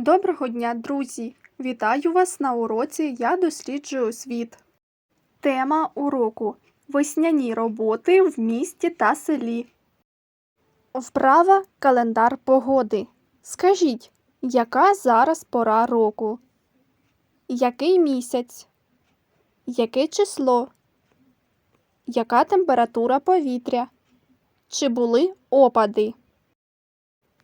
Доброго дня, друзі! Вітаю вас на уроці Я досліджую світ. Тема уроку Весняні роботи в місті та селі. Вправа календар погоди. Скажіть, яка зараз пора року? Який місяць? Яке число? Яка температура повітря? Чи були опади?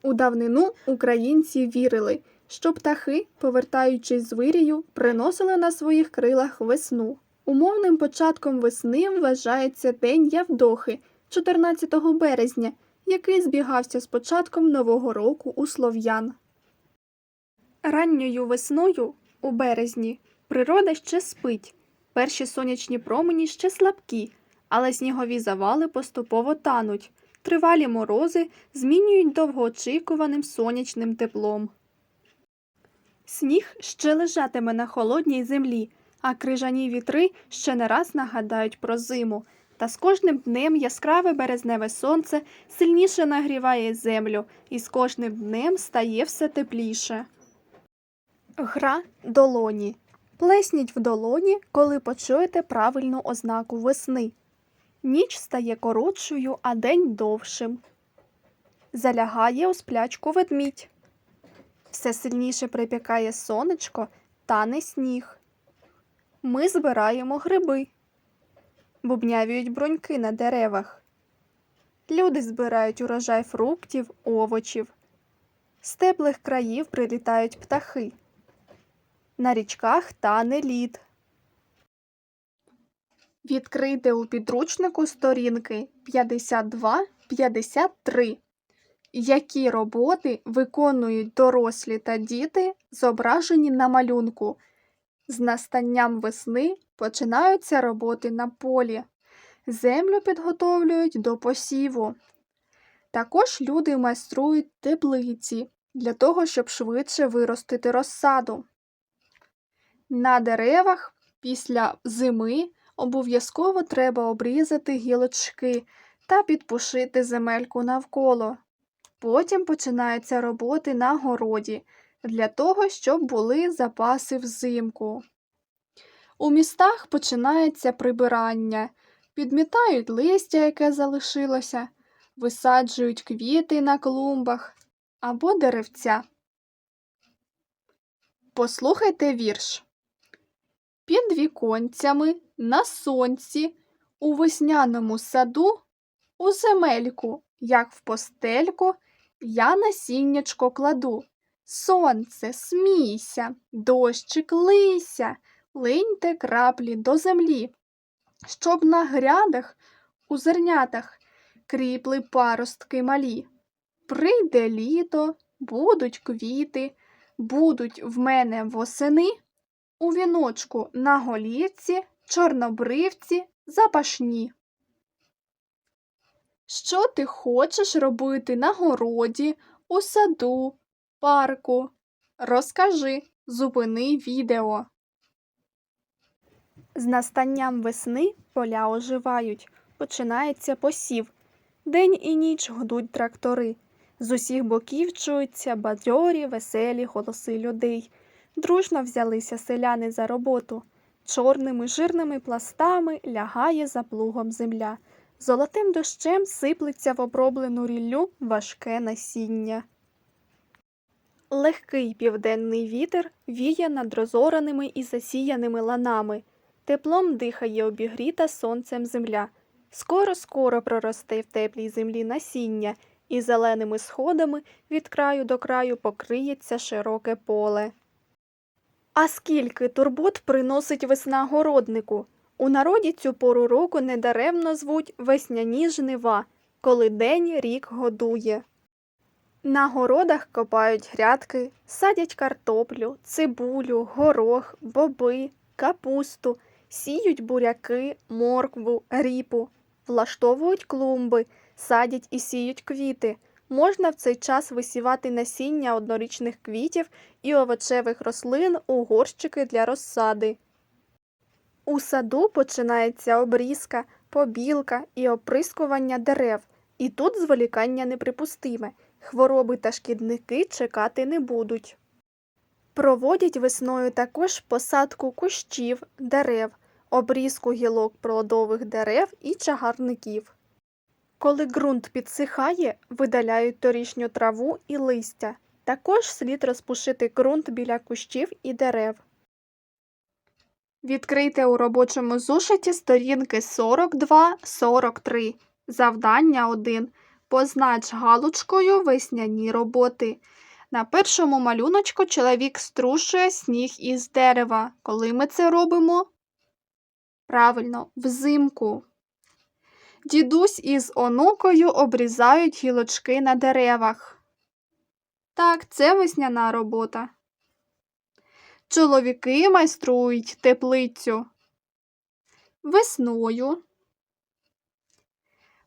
У давнину українці вірили, що птахи, повертаючись з вирію, приносили на своїх крилах весну. Умовним початком весни вважається День Явдохи 14 березня, який збігався з початком Нового року у слов'ян. Ранньою весною, у березні, природа ще спить. Перші сонячні промені ще слабкі, але снігові завали поступово тануть. Тривалі морози змінюють довгоочікуваним сонячним теплом. Сніг ще лежатиме на холодній землі, а крижані вітри ще не раз нагадають про зиму. Та з кожним днем яскраве березневе сонце сильніше нагріває землю, і з кожним днем стає все тепліше. Гра долоні. Плесніть в долоні, коли почуєте правильну ознаку весни. Ніч стає коротшою, а день довшим. Залягає у сплячку ведмідь. Все сильніше припікає сонечко, тане сніг. Ми збираємо гриби. Бубнявіють бруньки на деревах. Люди збирають урожай фруктів, овочів. З теплих країв прилітають птахи. На річках тане лід. Відкрийте у підручнику сторінки 52-53. Які роботи виконують дорослі та діти, зображені на малюнку? З настанням весни починаються роботи на полі. Землю підготовлюють до посіву. Також люди майструють теплиці для того, щоб швидше виростити розсаду. На деревах після зими обов'язково треба обрізати гілочки та підпушити земельку навколо. Потім починаються роботи на городі для того, щоб були запаси взимку. У містах починається прибирання, підмітають листя, яке залишилося, висаджують квіти на клумбах або деревця. Послухайте вірш. Під віконцями на сонці, у весняному саду, у земельку, як в постельку, я насіннячко кладу. Сонце, смійся, дощик лися, линьте краплі до землі, щоб на грядах у зернятах кріпли паростки малі. Прийде літо, будуть квіти, будуть в мене восени, у віночку на голівці, чорнобривці, запашні. Що ти хочеш робити на городі, у саду, парку? Розкажи, зупини відео. З настанням весни поля оживають, починається посів. День і ніч гудуть трактори. З усіх боків чуються бадьорі, веселі голоси людей. Дружно взялися селяни за роботу. Чорними жирними пластами лягає за плугом земля. Золотим дощем сиплеться в оброблену ріллю важке насіння. Легкий південний вітер віє над розораними і засіяними ланами. Теплом дихає обігріта сонцем земля. Скоро-скоро проросте в теплій землі насіння, і зеленими сходами від краю до краю покриється широке поле. А скільки турбот приносить весна городнику? У народі цю пору року недаремно звуть весняні жнива, коли день рік годує. На городах копають грядки, садять картоплю, цибулю, горох, боби, капусту, сіють буряки, моркву, ріпу, влаштовують клумби, садять і сіють квіти. Можна в цей час висівати насіння однорічних квітів і овочевих рослин у горщики для розсади. У саду починається обрізка, побілка і оприскування дерев, і тут зволікання неприпустиме. Хвороби та шкідники чекати не будуть. Проводять весною також посадку кущів, дерев, обрізку гілок плодових дерев і чагарників. Коли ґрунт підсихає, видаляють торішню траву і листя. Також слід розпушити ґрунт біля кущів і дерев. Відкрийте у робочому зошиті сторінки 42-43. Завдання 1. Познач галочкою весняні роботи. На першому малюночку чоловік струшує сніг із дерева. Коли ми це робимо? Правильно, взимку. Дідусь із онукою обрізають гілочки на деревах. Так, це весняна робота. Чоловіки майструють теплицю. Весною.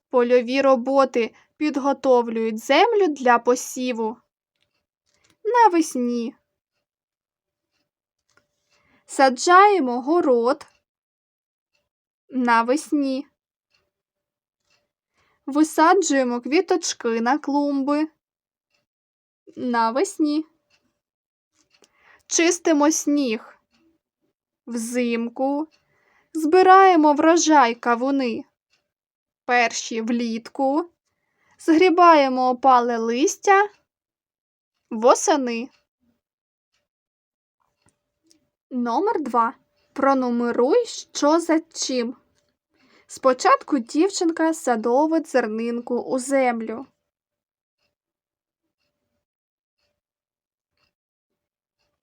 Польові роботи підготовлюють землю для посіву. Навесні. Саджаємо город. Навесні. Висаджуємо квіточки на клумби. Навесні. Чистимо сніг. Взимку. Збираємо врожай кавуни. Перші влітку. Згрібаємо опале листя. Восени. Номер 2. Пронумеруй, що за чим. Спочатку дівчинка садовить зернинку у землю.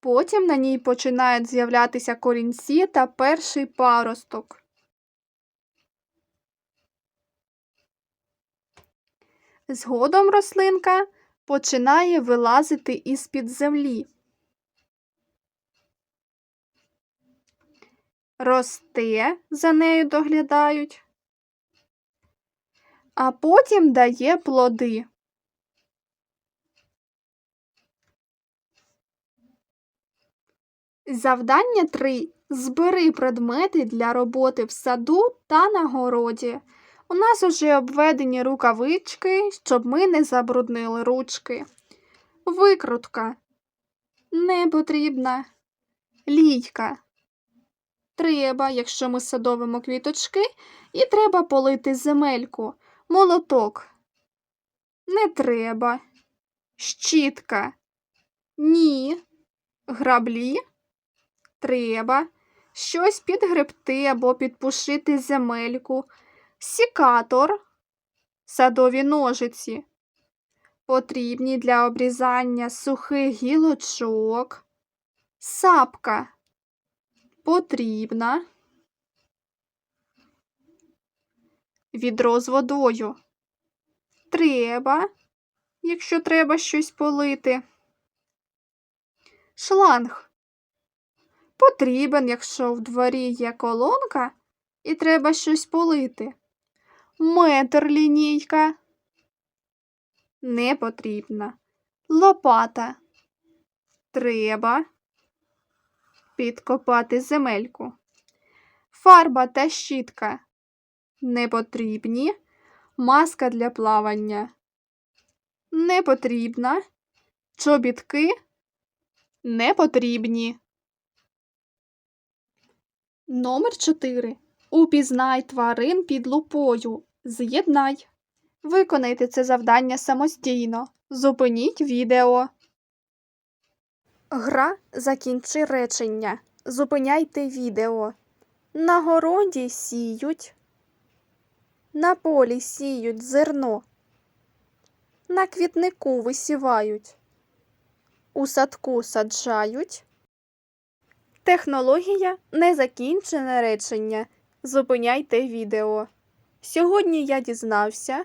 Потім на ній починають з'являтися корінці та перший паросток. Згодом рослинка починає вилазити із-під землі. Росте, за нею доглядають, а потім дає плоди. Завдання 3. Збери предмети для роботи в саду та на городі. У нас уже обведені рукавички, щоб ми не забруднили ручки. Викрутка. Не потрібна. Лійка. Треба, якщо ми садовимо квіточки, і треба полити земельку. Молоток. Не треба. Щітка. Ні. Граблі. Треба. Щось підгребти або підпушити земельку. Сікатор. Садові ножиці. Потрібні для обрізання сухих гілочок. Сапка. Потрібна. Відро з водою. Треба, якщо треба щось полити. Шланг. Потрібен, якщо в дворі є колонка і треба щось полити. Метр лінійка. Не потрібна. Лопата. Треба підкопати земельку. Фарба та щітка. Не потрібні. Маска для плавання. Не потрібна. Чобітки. Не потрібні. Номер 4. Упізнай тварин під лупою. З'єднай. Виконайте це завдання самостійно. Зупиніть відео. Гра закінчи речення. Зупиняйте відео. На городі сіють. На полі сіють зерно. На квітнику висівають. У садку саджають. Технологія незакінчене речення. Зупиняйте відео. Сьогодні я дізнався.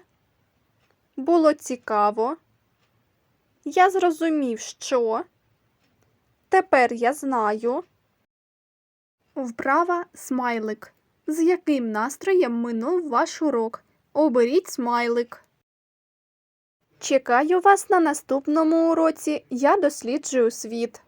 Було цікаво. Я зрозумів, що. Тепер я знаю. Вправа смайлик. З яким настроєм минув ваш урок? Оберіть смайлик. Чекаю вас на наступному уроці. Я досліджую світ.